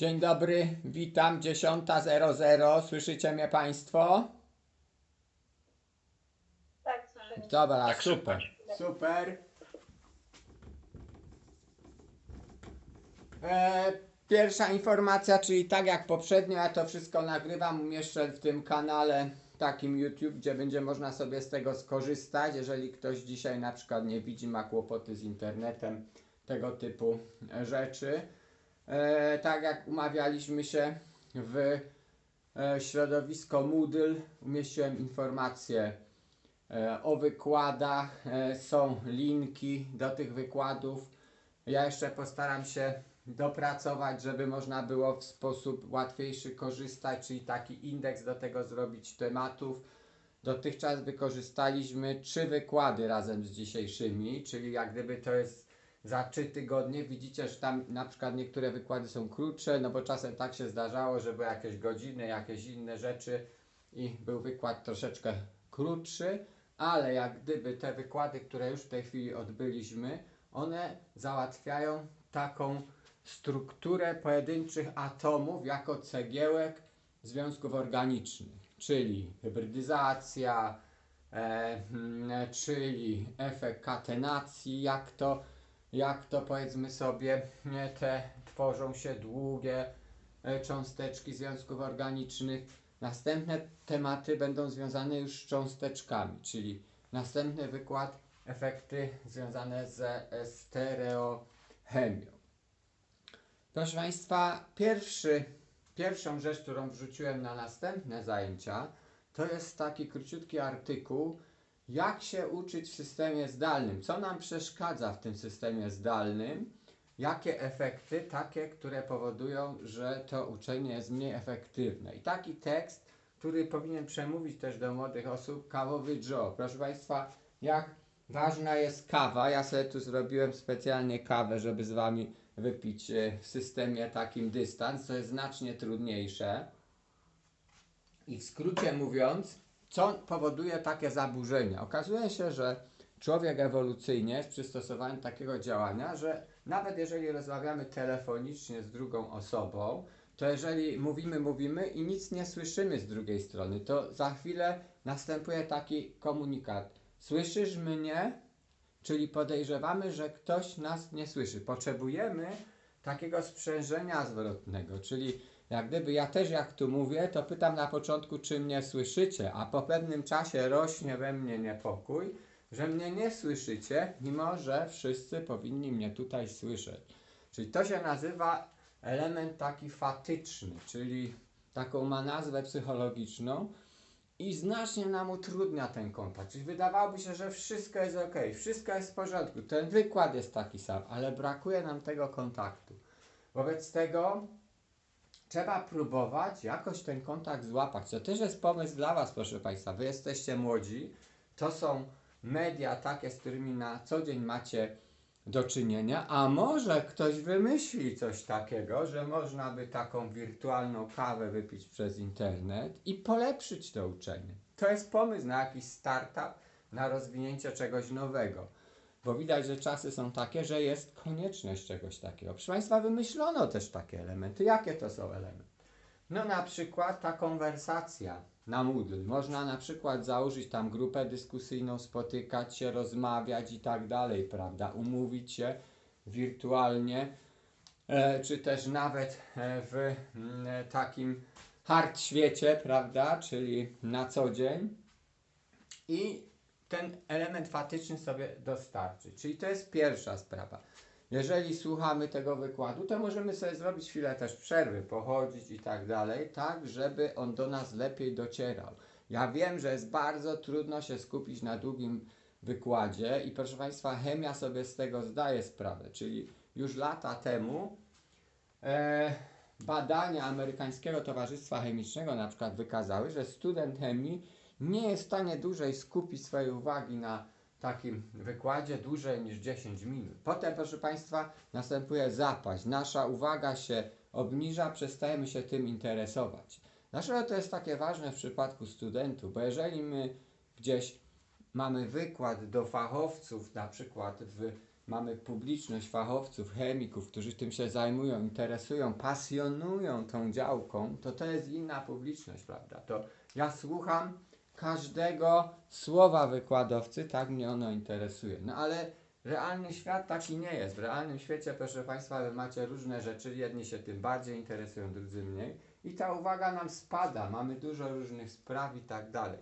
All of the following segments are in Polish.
Dzień dobry, witam 10.00. Słyszycie mnie Państwo? Tak, słyszę. Dobra, Tak, super. super. E, pierwsza informacja, czyli tak jak poprzednio, ja to wszystko nagrywam, umieszczę w tym kanale takim YouTube, gdzie będzie można sobie z tego skorzystać, jeżeli ktoś dzisiaj na przykład nie widzi, ma kłopoty z internetem, tego typu rzeczy. E, tak jak umawialiśmy się w e, środowisko Moodle, umieściłem informacje e, o wykładach, są linki do tych wykładów. Ja jeszcze postaram się dopracować, żeby można było w sposób łatwiejszy korzystać, czyli taki indeks do tego zrobić tematów. Dotychczas wykorzystaliśmy trzy wykłady razem z dzisiejszymi, czyli jak gdyby to jest za trzy tygodnie. Widzicie, że tam na przykład niektóre wykłady są krótsze, no bo czasem tak się zdarzało, że były jakieś godziny, jakieś inne rzeczy i był wykład troszeczkę krótszy, ale jak gdyby te wykłady, które już w tej chwili odbyliśmy, one załatwiają taką strukturę pojedynczych atomów jako cegiełek związków organicznych, czyli hybrydyzacja, e, mm, czyli efekt katenacji, jak to, jak to powiedzmy sobie te tworzą się długie e, cząsteczki związków organicznych. Następne tematy będą związane już z cząsteczkami, czyli następny wykład efekty związane ze stereochemią. Proszę Państwa, pierwszy, pierwszą rzecz, którą wrzuciłem na następne zajęcia, to jest taki króciutki artykuł, jak się uczyć w systemie zdalnym, co nam przeszkadza w tym systemie zdalnym, jakie efekty, takie, które powodują, że to uczenie jest mniej efektywne. I taki tekst, który powinien przemówić też do młodych osób, kawowy Joe. Proszę Państwa, jak ważna jest kawa. Ja sobie tu zrobiłem specjalnie kawę, żeby z Wami wypić e, w systemie takim dystans, co jest znacznie trudniejsze. I w skrócie mówiąc, co powoduje takie zaburzenia? Okazuje się, że człowiek ewolucyjnie jest przystosowany do takiego działania, że nawet jeżeli rozmawiamy telefonicznie z drugą osobą, to jeżeli mówimy, mówimy i nic nie słyszymy z drugiej strony, to za chwilę następuje taki komunikat. Słyszysz mnie? Czyli podejrzewamy, że ktoś nas nie słyszy. Potrzebujemy takiego sprzężenia zwrotnego, czyli jak gdyby ja też jak tu mówię, to pytam na początku, czy mnie słyszycie, a po pewnym czasie rośnie we mnie niepokój, że mnie nie słyszycie, mimo że wszyscy powinni mnie tutaj słyszeć. Czyli to się nazywa element taki fatyczny, czyli taką ma nazwę psychologiczną i znacznie nam utrudnia ten kontakt. Czyli wydawałoby się, że wszystko jest ok, wszystko jest w porządku, ten wykład jest taki sam, ale brakuje nam tego kontaktu. Wobec tego trzeba próbować jakoś ten kontakt złapać. To też jest pomysł dla Was, proszę Państwa. Wy jesteście młodzi, to są media takie, z którymi na co dzień macie do czynienia, a może ktoś wymyśli coś takiego, że można by taką wirtualną kawę wypić przez internet i polepszyć to uczenie. To jest pomysł na jakiś startup, na rozwinięcie czegoś nowego. Bo widać, że czasy są takie, że jest konieczność czegoś takiego. Proszę Państwa, wymyślono też takie elementy. Jakie to są elementy? No na przykład ta konwersacja na Moodle. Można na przykład założyć tam grupę dyskusyjną, spotykać się, rozmawiać i tak dalej, prawda? Umówić się wirtualnie, e, czy też nawet e, w mm, takim hard świecie, prawda? Czyli na co dzień. I ten element fatyczny sobie dostarczyć. Czyli to jest pierwsza sprawa. Jeżeli słuchamy tego wykładu, to możemy sobie zrobić chwilę też przerwy, pochodzić i tak dalej, tak żeby on do nas lepiej docierał. Ja wiem, że jest bardzo trudno się skupić na długim wykładzie i proszę Państwa, chemia sobie z tego zdaje sprawę, czyli już lata temu e, badania Amerykańskiego Towarzystwa Chemicznego na przykład wykazały, że student chemii nie jest w stanie dłużej skupić swojej uwagi na takim wykładzie dłużej niż 10 minut. Potem, proszę Państwa, następuje zapaść. Nasza uwaga się obniża, przestajemy się tym interesować. Dlaczego to jest takie ważne w przypadku studentów? Bo jeżeli my gdzieś mamy wykład do fachowców, na przykład w mamy publiczność fachowców, chemików, którzy tym się zajmują, interesują, pasjonują tą działką, to to jest inna publiczność, prawda? To ja słucham każdego słowa wykładowcy, tak mnie ono interesuje. No ale realny świat taki nie jest. W realnym świecie, proszę Państwa, wy macie różne rzeczy, jedni się tym bardziej interesują, drudzy mniej i ta uwaga nam spada, mamy dużo różnych spraw i tak dalej.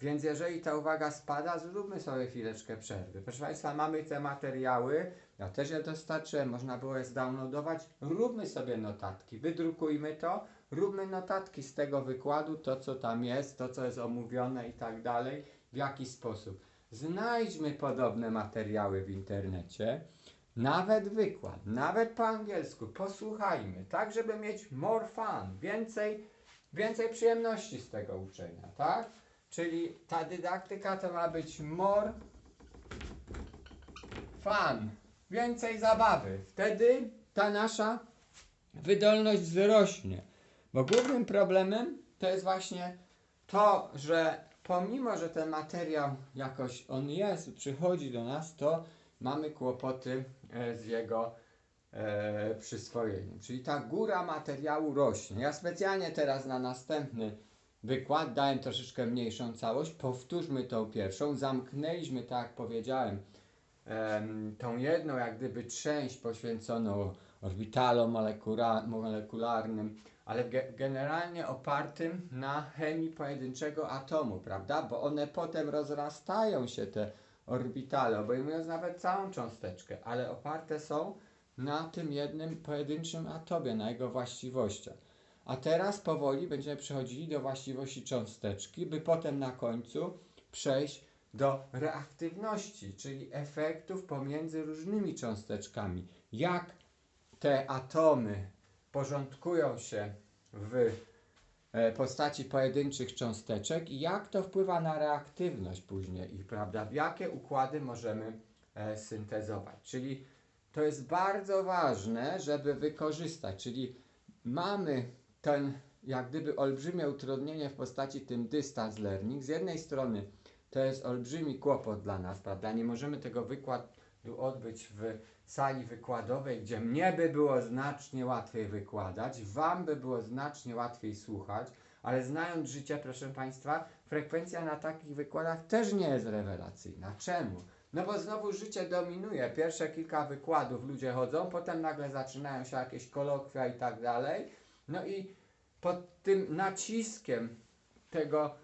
Więc jeżeli ta uwaga spada, zróbmy sobie chwileczkę przerwy. Proszę Państwa, mamy te materiały, ja też je dostarczyłem, można było je zdownloadować. Róbmy sobie notatki, wydrukujmy to, róbmy notatki z tego wykładu, to co tam jest, to co jest omówione i tak dalej, w jaki sposób. Znajdźmy podobne materiały w internecie, nawet wykład, nawet po angielsku, posłuchajmy, tak żeby mieć more fun, więcej, więcej przyjemności z tego uczenia, tak? Czyli ta dydaktyka to ma być more fun, więcej zabawy. Wtedy ta nasza wydolność wzrośnie. Bo głównym problemem to jest właśnie to, że pomimo, że ten materiał jakoś on jest, przychodzi do nas, to mamy kłopoty e, z jego e, przyswojeniem. Czyli ta góra materiału rośnie. Ja specjalnie teraz na następny wykład dałem troszeczkę mniejszą całość. Powtórzmy tą pierwszą. Zamknęliśmy, tak jak powiedziałem, em, tą jedną jak gdyby część poświęconą orbitalom molekula- molekularnym, ale ge generalnie opartym na chemii pojedynczego atomu, prawda? Bo one potem rozrastają się, te orbitale, obejmując nawet całą cząsteczkę, ale oparte są na tym jednym pojedynczym atomie, na jego właściwościach. A teraz powoli będziemy przechodzili do właściwości cząsteczki, by potem na końcu przejść do reaktywności, czyli efektów pomiędzy różnymi cząsteczkami. Jak te atomy porządkują się w e, postaci pojedynczych cząsteczek i jak to wpływa na reaktywność później ich, prawda? Jakie układy możemy e, syntezować. Czyli to jest bardzo ważne, żeby wykorzystać, czyli mamy ten jak gdyby olbrzymie utrudnienie w postaci tym distance learning. Z jednej strony to jest olbrzymi kłopot dla nas, prawda? Nie możemy tego wykładu odbyć w sali wykładowej, gdzie mnie by było znacznie łatwiej wykładać, wam by było znacznie łatwiej słuchać, ale znając życie, proszę Państwa, frekwencja na takich wykładach też nie jest rewelacyjna. Czemu? No bo znowu życie dominuje. Pierwsze kilka wykładów ludzie chodzą, potem nagle zaczynają się jakieś kolokwia i tak dalej. No i pod tym naciskiem tego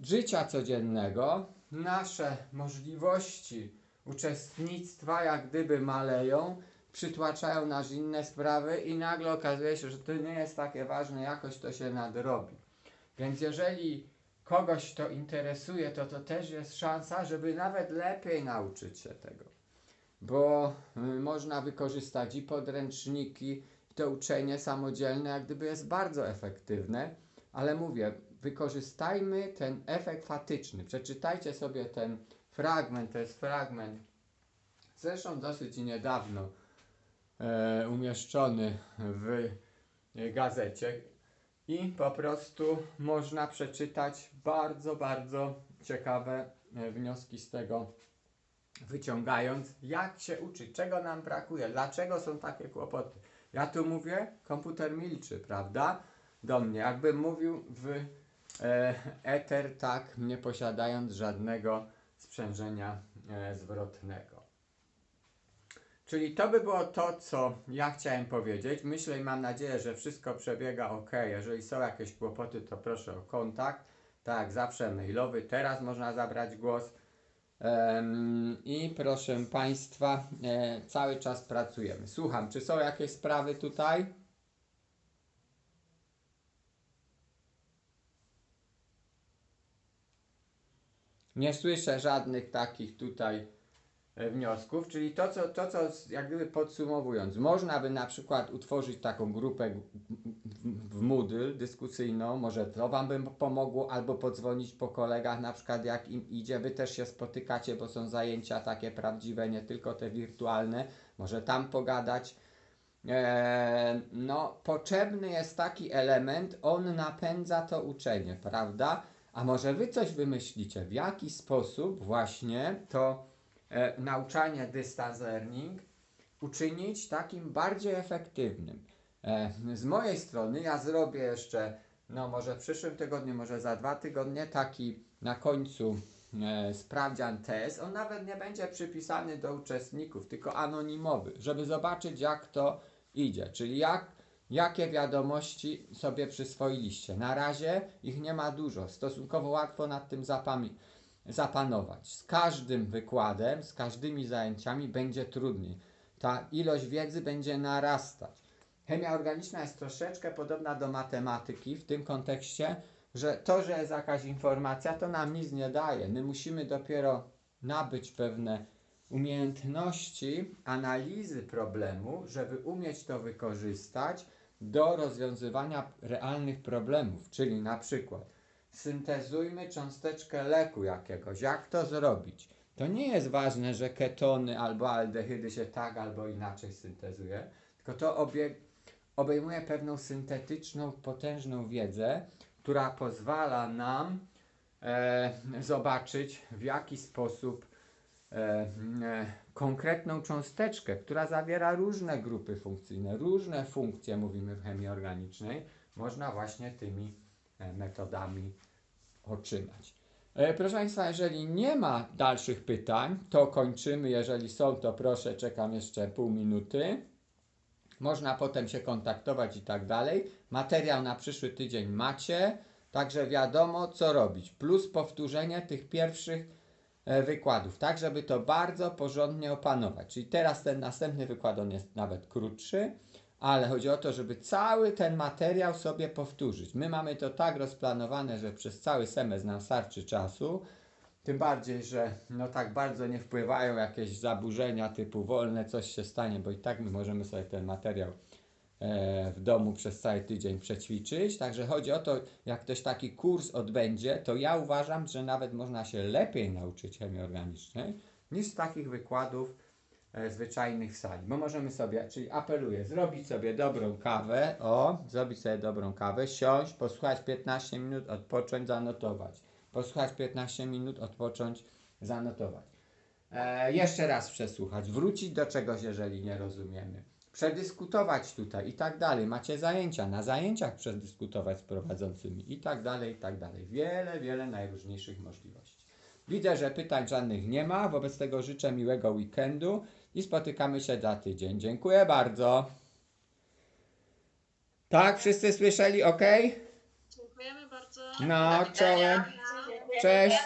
życia codziennego nasze możliwości uczestnictwa jak gdyby maleją, przytłaczają nas inne sprawy i nagle okazuje się, że to nie jest takie ważne, jakoś to się nadrobi. Więc jeżeli kogoś to interesuje, to to też jest szansa, żeby nawet lepiej nauczyć się tego. Bo y, można wykorzystać i podręczniki, to uczenie samodzielne, jak gdyby jest bardzo efektywne, ale mówię, wykorzystajmy ten efekt fatyczny. Przeczytajcie sobie ten fragment, to jest fragment, zresztą dosyć niedawno e, umieszczony w gazecie i po prostu można przeczytać bardzo, bardzo ciekawe e, wnioski z tego wyciągając, jak się uczyć, czego nam brakuje, dlaczego są takie kłopoty. Ja tu mówię, komputer milczy, prawda? Do mnie, jakbym mówił w e, eter, tak, nie posiadając żadnego sprzężenia e, zwrotnego. Czyli to by było to, co ja chciałem powiedzieć. Myślę i mam nadzieję, że wszystko przebiega ok. Jeżeli są jakieś kłopoty, to proszę o kontakt. Tak, zawsze mailowy. Teraz można zabrać głos. I proszę Państwa, e, cały czas pracujemy. Słucham, czy są jakieś sprawy tutaj? Nie słyszę żadnych takich tutaj wniosków, czyli to co, to, co jak gdyby podsumowując, można by na przykład utworzyć taką grupę w Moodle dyskusyjną, może to Wam by pomogło, albo podzwonić po kolegach, na przykład jak im idzie, Wy też się spotykacie, bo są zajęcia takie prawdziwe, nie tylko te wirtualne, może tam pogadać. Eee, no, potrzebny jest taki element, on napędza to uczenie, prawda? A może wy coś wymyślicie, w jaki sposób właśnie to e, nauczanie distance learning uczynić takim bardziej efektywnym. E, z mojej strony ja zrobię jeszcze, no może w przyszłym tygodniu, może za dwa tygodnie, taki na końcu e, sprawdzian test. On nawet nie będzie przypisany do uczestników, tylko anonimowy, żeby zobaczyć jak to idzie, czyli jak, jakie wiadomości sobie przyswoiliście. Na razie ich nie ma dużo, stosunkowo łatwo nad tym zapami- zapanować. Z każdym wykładem, z każdymi zajęciami będzie trudniej. Ta ilość wiedzy będzie narastać. Chemia organiczna jest troszeczkę podobna do matematyki w tym kontekście, że to, że jest jakaś informacja, to nam nic nie daje. My musimy dopiero nabyć pewne umiejętności analizy problemu, żeby umieć to wykorzystać do rozwiązywania realnych problemów. Czyli na przykład syntezujmy cząsteczkę leku jakiegoś. Jak to zrobić? To nie jest ważne, że ketony albo aldehydy się tak albo inaczej syntezuje, tylko to obejmuje pewną syntetyczną, potężną wiedzę, która pozwala nam e, zobaczyć, w jaki sposób e, e, konkretną cząsteczkę, która zawiera różne grupy funkcyjne, różne funkcje, mówimy w chemii organicznej, można właśnie tymi metodami otrzymać. E, Proszę Państwa, jeżeli nie ma dalszych pytań, to kończymy. Jeżeli są, to proszę, czekam jeszcze pół minuty. Można potem się kontaktować i tak dalej. Materiał na przyszły tydzień macie, także wiadomo co robić. Plus powtórzenie tych pierwszych e, wykładów, tak żeby to bardzo porządnie opanować. Czyli teraz ten następny wykład on jest nawet krótszy, ale chodzi o to, żeby cały ten materiał sobie powtórzyć. My mamy to tak rozplanowane, że przez cały semestr nam starczy czasu. Tym bardziej, że no tak bardzo nie wpływają jakieś zaburzenia typu wolne, coś się stanie, bo i tak my możemy sobie ten materiał e, w domu przez cały tydzień przećwiczyć. Także chodzi o to, jak ktoś taki kurs odbędzie, to ja uważam, że nawet można się lepiej nauczyć chemii organicznej niż z takich wykładów zwyczajnych w sali. Bo możemy sobie, czyli apeluję, zrobić sobie dobrą kawę, o, zrobić sobie dobrą kawę, siąść, posłuchać 15 minut, odpocząć, zanotować. Posłuchać 15 minut, odpocząć, zanotować. E, jeszcze raz przesłuchać, wrócić do czegoś, jeżeli nie rozumiemy. Przedyskutować tutaj i tak dalej. Macie zajęcia, na zajęciach przedyskutować z prowadzącymi i tak dalej, i tak dalej. Wiele, wiele najróżniejszych możliwości. Widzę, że pytań żadnych nie ma, wobec tego życzę miłego weekendu i spotykamy się za tydzień. Dziękuję bardzo. Tak, wszyscy słyszeli, ok? Dziękujemy bardzo. No, czołem. Cześć.